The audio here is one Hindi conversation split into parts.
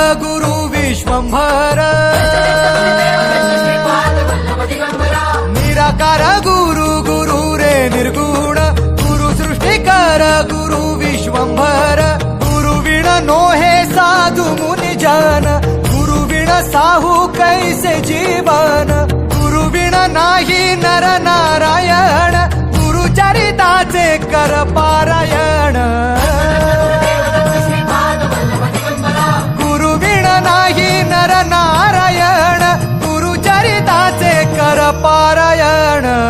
गुरु विश्वंभर। निराकार गुरु गुरु रे निर्गुण। गुरु सृष्टिकर, गुरु विश्वंभर। गुरु विण नो हे साधु मुनि जन। गुरु विण साहू कैसे जीवन। गुरु विण नाही नर नारायण। कर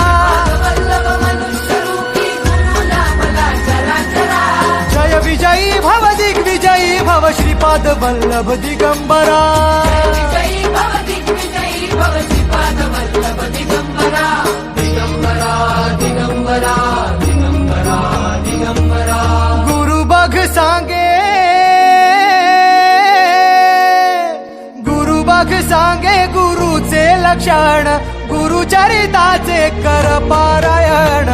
वल्लभ दिगंबरा। गुरु बघ सांगे। गुरु बघ सांगे गुरुचे लक्षण गुरुचरिताचे कर पारायण।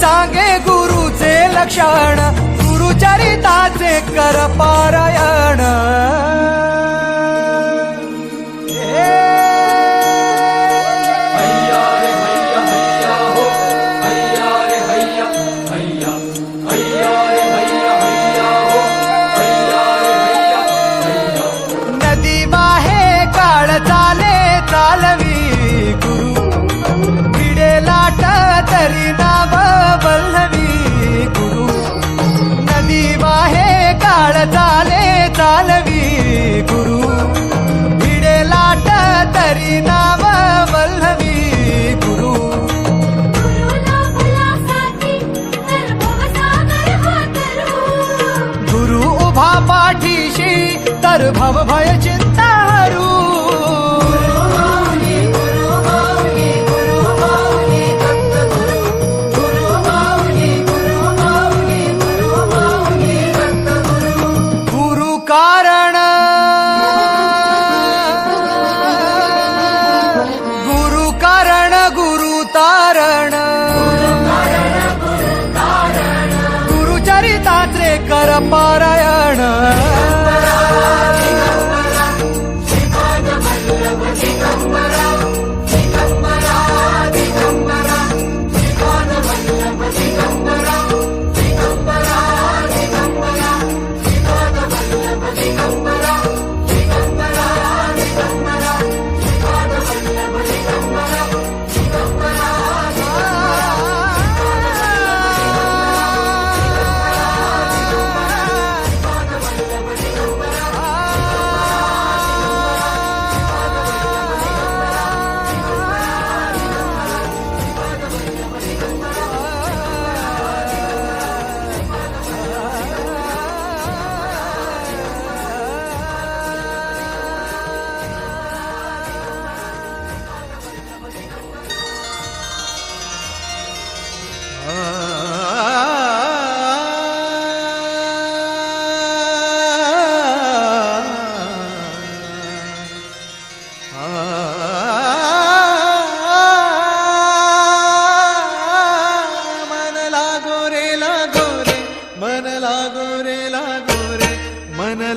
सांगे गुरुचे लक्षण गुरुचरिताचे कर पारायण. नदी वाहे काळ गुरु. तरी नाव चाले चालवी गुरु. भिडे लाट तरी नाव वल्लवी गुरु. गुरु उभा पाठीशी तर भव भय चिंता चरिताचे कर पारायण.